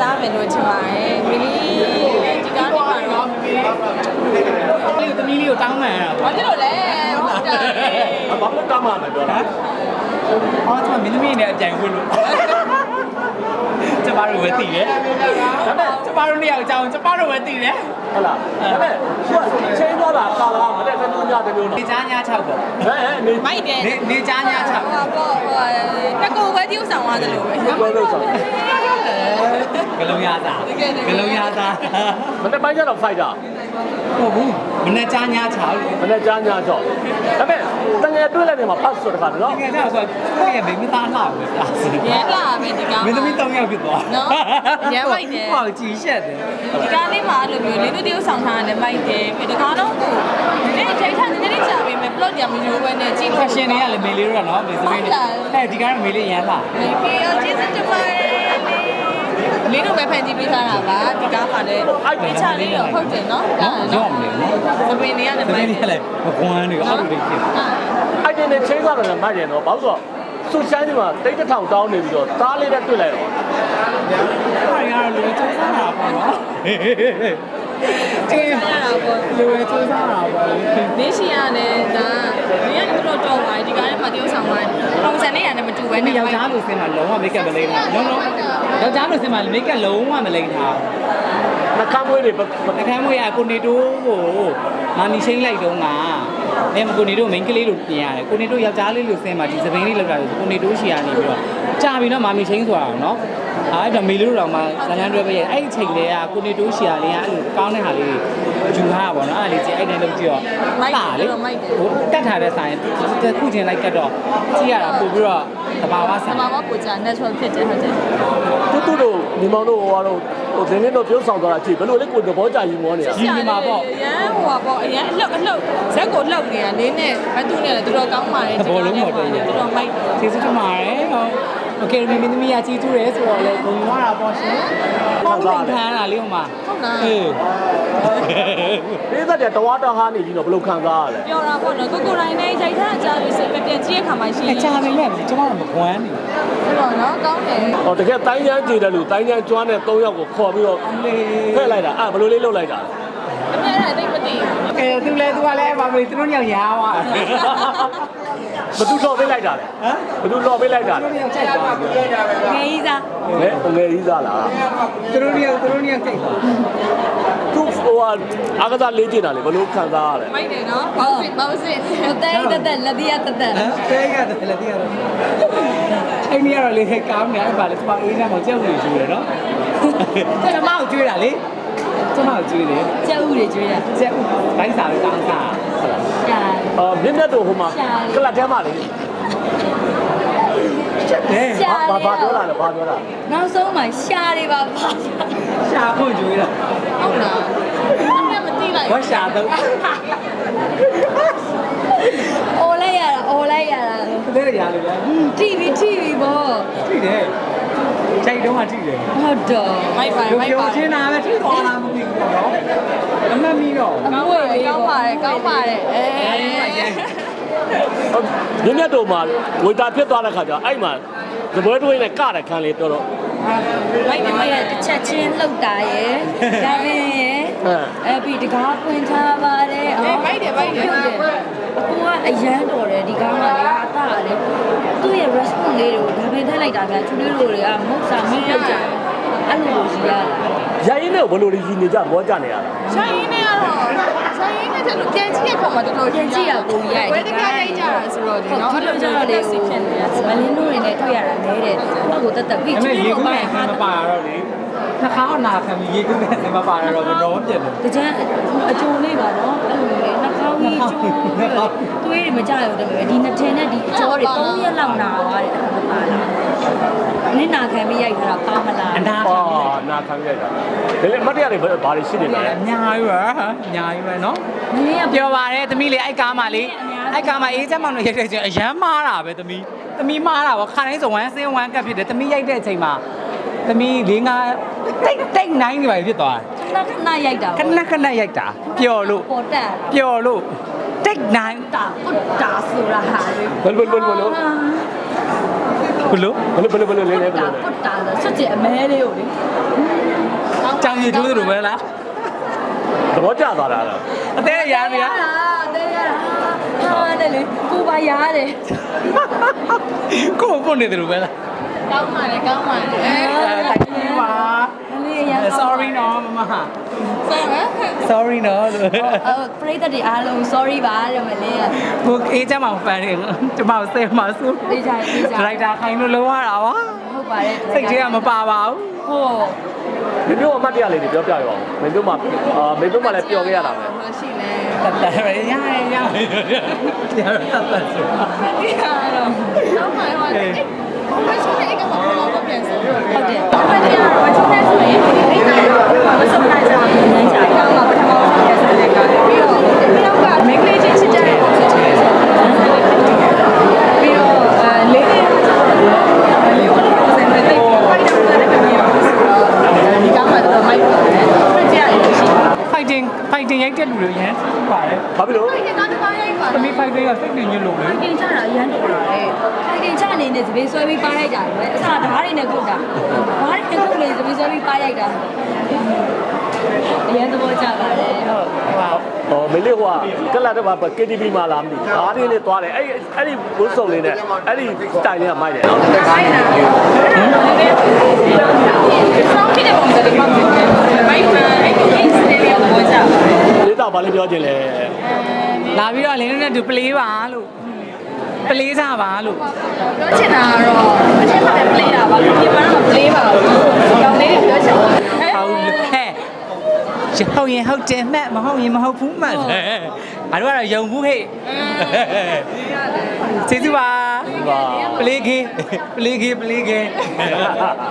စားမယ်လို့ချင်ပါတယ်မီလီဒီကားလေးမှာတော့လေးသမီးလေးကိုတောင်းမှန်ရတာဘာဖြစ်လို့လဲဟုတ်တယ်ဘာလို့တားမှမပြောတာအော်ကျွန်မမင်းသမီးနဲ့အကြိုင်ဝင်လို့ကျမတို့ပဲတည်တယ်ဒါပေမဲ့ကျမတို့နှစ်ယောက်အကြောင်းကျမတို့ပဲတည်တယ်ဟုတ်လားဒါပေမဲ့သူကချင်းသွားတာကာလာ မတဲ့တမျိုးညတမျိုးနေနော်ချာည6ပေါ့ဟဲ့ဟဲ့နေမိုက်တယ်နေနေချာည6ဟိုပေါ့ဟိုတကူပဲတိ ਉ ဆောင်သွားတယ်လို့ပဲပြောလို့ဆိုကလုံးရသားကလုံးရသားမနေ့ပိုင်းကျတော့ fight တာ ဟုတ်ဘူးမနေ့ချာည6လို့မနေ့ကြားညတော့ဒါပေမဲ့တငယ်တွေ့လိုက်တယ်မှာဖတ်ဆိုတခါနော်ငယ်တော့ဆိုတော့ရဲ့မိမသားလှပဲဒါဆိုရဲလာမယ်ဒီကားမင်းသမီး3ယောက်ဖြစ်သွားနော်ရဲမိုက်တယ်ဟောကြည်ရှက်တယ်ဒီကားလေးမှာအဲ့လိုမျိုးလေးတို့တိ ਉ ဆောင်ထားတယ်မိုက်တယ်ပြီးတကားတော့ကိုဒီအချိန်ထားနည်းနည်းကြာပြီမဲ့ plot ကြမရိုးပဲနဲ့ကြည့်ဖလို့က်ရှင်တွေကလည်းမေလေးတို့ကနော်မေသမီးတွေအဲဒီကားကမေလေးရမ်းလာမေဖေအကျေးဇူးတင်ပါတယ် လေးတို့ပဲဖန်တီးပေးထားတာပါဒီကားမှာလည်းအဲ့ချလေးတော့ဟုတ်တယ်နော်နော်ရော့မလဲနော်သပင်တွေကလည်းသမီးမိုက်တွေကလည်းမကွမ်းတွေအောက်တွေဖြစ်အဲ့ဒီနဲ့ချင်းသွားတယ်မိုက်တယ်နော်ဘာလို့ဆိုဆူဆိုင်ဒီမှာတိတ်တထောင်တောင်းနေပြီးတော့သားလေးနဲ့တွေ့လိုက်တော့ဟာရလူပဲစူးစမ်းတာပေါ့နော် အေးရတာပေါ့လူပဲစူးစမ်းတာပေါ့လေမင်းရှိရတယ်ဒါမင်းကတော့တော်တော်ပါဒီကားထဲမှာတရုပ်ဆောင်သွားပုံစံနဲ့ရတယ်မတူပဲဘယ်နဲ့ယောက်ျားလူစင်မှာလုံးဝမိတ်ကပ်မလိမ့်တာလုံးလုံးယောက်ျားလူစင်မှာမိတ်ကပ်လုံးဝမလိမ့်တာနှကမ်းမွေးတွေအခန်းမွေးရကိုနေတိုးကိုမာမီချင်းလိုက်တော့က အဲကိုနေတိုးမိန်းကလေးလိုပြင်ရတယ်ကိုနေတိုးယောက်ျားလေးလိုစင်မှာဒီစပိန်လေးလောက်တာကိုနေတိုးရှီရနေပြီးတော့ကြာပြီနော်မာမီချင်းဆိုတာနော်အဲ့ဒါမေလေးတို့တော့မှဇလန်တွဲပဲရဲ့အဲ့ဒီချိန်လေးကကိုနေတိုးရှီရလေးကအဲ့လိုကောင်းတဲ့ဟာလေး ယူထားတာပေါ့နော်အဲ့ဒါလေးကြည့်အဲ့တိုင်းလုပ်ကြည့်တော့ဟိုကတ်ထားတဲ့ဆိုင်ခုချင်းလိုက်ကတ်တော့ကြည့်ရတာပို့ပြီးတော့တဘာဝဆဆန်မမပူချာ natural ဖြစ်တယ်ဟုတ်တယ်တူတူတို့ညီမောင်တို့ဟိုကတော့ဟိုဒင်းနေတော့ပြုံးဆောင်သွားတာကြည့်ဘယ်လိုလဲကိုသဘောကြယူမောနေတာရန်ဟိုပါပေါ့အရန်အလှုပ်အလှုပ်ဇက်ကိုလှုပ်နေတာလေးနဲ့ဘတ်တူနဲ့လည်းတော်တော်ကောင်းပါတယ်တော်တော်မိုက်တယ်ကျေးဇူးတင်ပါတယ်ဟုတ် โอเคမင်းသမီးကကြီးကျူးတယ်ဆိုတော့လေဂုဏ်ရတာပေါ့ရှင်ပေါ့ပြန်ခံရတာလေးဟိုမှာ ဟုတ်လား အေး ဒီသက်တဲ့တဝါတဟာနေပြီးတော့ဘယ်လိုခံစားရလဲ ပြောတာပေါ့နော်ကိုကိုတိုင်းနဲ့ရိုက်ထားကြလို့ဆိုပြန်ပြန်ကြည့်ရခါမှရှိ အချာမင်းလည်းကျွန်တော်မကွမ်းနေ ဆိုတော့နော်ကောင်းတယ် ဟောတကယ်တိုင်းချမ်းကြည်တယ်လို့တိုင်းချမ်းကျွမ်းတဲ့၃ယောက်ကိုခေါ်ပြီးတော့ လေ ဖဲ့လိုက်တာအဲ့ဘယ်လိုလေးလုပ်လိုက်တာလဲ အမေအဲ့ဒါသိမသိဘူးကဲသူလည်းသူကလည်းပါပြီသူတို့ညောင်ရားသွားဘသူလော်ပေးလိုက်တာလဲဟမ်ဘသူလော်ပေးလိုက်တာသူလဲတို့ညောင်ကြိုက်သွားပြီငယ်ကြီးစားဟဲ့ငယ်ကြီးသားလားသူတို့ညောင်သူတို့ညောင်ကြိုက်သွားသူဟိုဟာအာကစားလေးကျင်တာလေဘယ်လိုခံစားရလဲမိုက်တယ်နော်ဘောက်စစ်ဘောက်စစ်တဲတက်တက်လက်ပြတက်တက်ဟမ်တဲရတယ်လည်းတရားတော့အဲ့ဒီကတော့လေကောင်းနေအဲ့ပါလေသူကအေးနေမှာကြောက်နေယူရနော်ကျမကိုကြွေးတာလေ ကျမကိုကြွေးတယ်ကျက်ဥတွေကျွေးတာကျက်ဥဘိုင်းစာပဲတောင်းစားဟုတ်လားရှာ အော်မြင့်မြတ်တို့ဟိုမှာကလတ်ထဲမှာလေချက်တယ်ဘာဘာပြောတာလဲဘာပြောတာနောက်ဆုံးမှရှာတွေပါပါရှာဖွင့်ကြွေးတာ ဟုတ်လားအမေမသိလိုက်ဘာရှာတော့ အော်လိုက်ရတာအော်လိုက်ရတာတဲ့ရလေလား TV TV ဘောထိတယ် ချိန်တုံးကထိတယ်ဟုတ်တော့မိုက်ပါရုပ်မိုက်ရုပါပ်ချင်းနာပဲထိသွားလားမသိဘူးပေါ့နော်အမှတ်မီတော့ကောင်းပါတယ်ကောင်းပါတယ်ကောင်းပါတယ်အဲမြင့်မြတ်တို့မှာဝေတာဖြစ်သွားတဲ့ခါကျအဲ့မှာသပွဲတွေးနဲ့ကတဲ့ခံလေတော်တော့မိုက်တယ်မိုက်တယ်တစ်ချက်ချင်းလှုပ်တာရယ်ဒါပင်ရယ်ဟမ်အဲပြီးတကားပွင့်ထားပါတယ်အေးမိုက်တယ်မိုက်တယ်အကူကအရန်တော်တယ်ဒီကားမှာလေအတားလေသူ့ရဲ့ response လေးတွေကိုဒါပင်ထည့် လိုက်တာဗျာချူလေးလိုတွေကမဟုတ်စာမင်းလောက်ကြအဲ့လိုလိုကြီးရတာရိုင်းနေဘယ်လိုလေးရည်နေကြဘောကြနေရတာဆိုင်ရင်းနဲ့ကတော့ဆိုင်ရင်းနဲ့ကျတော့ပြန်ကြည့်ရခါမှာတော်တော်ပြန်ကြည့်ရကိုကြီးရိုက်ဝဲတကားရိုက်ကြတာဆိုတော့ဒီဟုတ်နော်ဒီလိုကြတော့လေဟိုမလင်းတို့တွေနဲ့တွေ့ရတာနဲတယ်ဟုတ်ကိုတက်တက်ပြီးအဲ့ချူမဲ့လေးရေလိုကူးပါနဲ့ဟာမပါတော့လေနှခါနာခံပြီးရေကူးနဲ့မပါတော့ဘယ်တော့ပြည့်လဲတကြမ်းအကျုံလေးပါနော်အဲ့လိုလေ နှာခေါင်းကြီးကျိုးပြီးတော့သွေးတွေမကြရုံတည်းပဲဒီနှစ်ထင်နဲ့ဒီအကျော်တွေ3ရက်လောက်နာသွားတယ်အဲ့ဒါမပါလားနင်းနာခံပြီးရိုက်ထားတာပါမလားအနာခံအော်ပြီးနာခံခဲ့တာဒါလေအမတ်တရားတွေဘာတွေရှိနေလဲအများကြီးပါအများကြီးပဲနော်နင်းရပြောပါတယ်သမီးလေးအဲ့ကားမှလေအဲ့ကားမှအေးချက်မောင်တို့ရိုက်တဲ့အချိန်အရန်မားတာပဲသမီးသမီးမားတာဗောခါတိုင်းဆိုဝမ်းစင်းဝမ်းကပ်ဖြစ်တယ်သမီးရိုက်တဲ့အချိန်မှာသမီးလေးငါတိတ်တိတ်နိုင်နေပါဖြစ်သွား ခဏခဏရိုက်တာခဏခဏရိုက်တာပျော်လို့ပေါ်တက်ပျော်လို့တိတ်နိုင်တာပုတ်တာဆိုတာဟာလေဘယ်လိုဘယ်လိုဘယ်လိုဘလို့ဘယ်လိုဘယ်လိုဘယ်လိုလေးလေးဘယ်တာလိုလဲပုတ်တာဆိုစွတ်ချင်အမဲလေးကိုလေကြောင်ရည်ထိုးသလိုပဲလားသဘောကျသွားတာလားအသေးရနေရဟာတဲ့ရဟာတဲ့လေကိုပါရတယ်ကိုယ်ပွတ်နေတယ်လို့ပဲလားကောင်းပါလေကောင်းပါလေအဲတိုက်ကြီးပါမလေးရ sorry နော်မမဆောဟမ် sorry နော်လို့အော်ပရိသတ်တွေအားလုံး sorry ပါလို့မလေးရကိုအေးချမ်းမောင်ဖန်တယ်ကျမဆဲမှာဆိုပြေးကြပြေးကြဒရိုက်တာခိုင်လို့လုံးရတာပါဟုတ်ပါတယ်စိတ်ထဲကမပါပါဘူးဟုတ်မင်းတို့အမှတ်တရလေးတွေပြောပြရအောင်မင်းတို့မှအာမင်းတို့မှလည်းပျော်ခဲ့ရတာပဲမရှိလဲတတ်တယ်ရရရရရတတ်တယ်ဆိုဒီဟာတော့ကောင်းပါလေအဲ့ဘယ်ဆိုတဲ့ကဘာလို့ပြန်ဆိုဟုတ်တယ်ဘာတရားတော့ချုံနေဆိုရင်ဒီနေ့ကတော့မစပလိုက်ကြဘူး။နိုင်ကြတယ်။ကောင်းပါပထမဆုံးရဆိုတဲ့ကပြီးတော့ပြီးတော့ကမိန်းကလေးချင်းချစ်ကြတဲ့ချစ်ချစ်ဆိုပြီးတော့အဲလေးလေးလေးကိုတော့စင်တဲ့ဖိုက်တာနဲ့ပဲပြီးတော့ဆိုတော့ဒီကောင်းမှတော့မိုက်ပါတယ်။ပြကြရလို့ရှိတယ် fighting fighting ရိုက်တဲ့လူတွေရန်ပါတယ် ဘာဖြစ်လို့။ဒီကတော့တော့ရိုက်ပါသမီး fighting ကစိတ်ညစ်လို့လေတင်ချတာအရန်တော်လာတယ်ခိုင်တင်ချအနေနဲ့သပင်းဆွဲပြီးပါလိုက်ကြတယ်ပဲအစားဓာတ်တွေနဲ့ခုတ်တာဓာတ်တွေနဲ့ခုတ်လို့သပင်းဆွဲပြီးပါရိုက်တာအရန်သဘောကျပါတယ်ဟုတ်ဟောမင်းလေးဟိုကကလတ်တော့ KTV မှာလာမသိဘူးဓာတ်လေးလေးသွားတယ်အဲ့အဲ့ဒီဘုစုံလေးနဲ့အဲ့ဒီ style လေးကမိုက်တယ်နော်။ခိုင်းတာ။ဆောင်းပြတဲ့ပုံစံတွေမှမဟုတ်ဘူး။မိုက်မှန်အဲ့ဒီ case လေးရောပေါ်ကြပါတယ်။လေးတော့ဘာလေးပြောချင်လဲ လာပြီးတော့လင်းနဲ့တူ play ပါလို့ play ကြပါလို့ပြောချင်တာကတော့အထက်မှာလည်း play တာပါဒီမှာတော့ play ပါဘူး။ကောင်းလေးတွေပြောချင်တာဟုတ်လို့ဟဲ့ဟုတ်ရင်ဟုတ်တယ်မှတ်မဟုတ်ရင်မဟုတ်ဘူးမှတ်တယ်ငါတို့ကတော့ယုံဘူးဟဲ့ကျေးဇူးပါပါ play game play game play game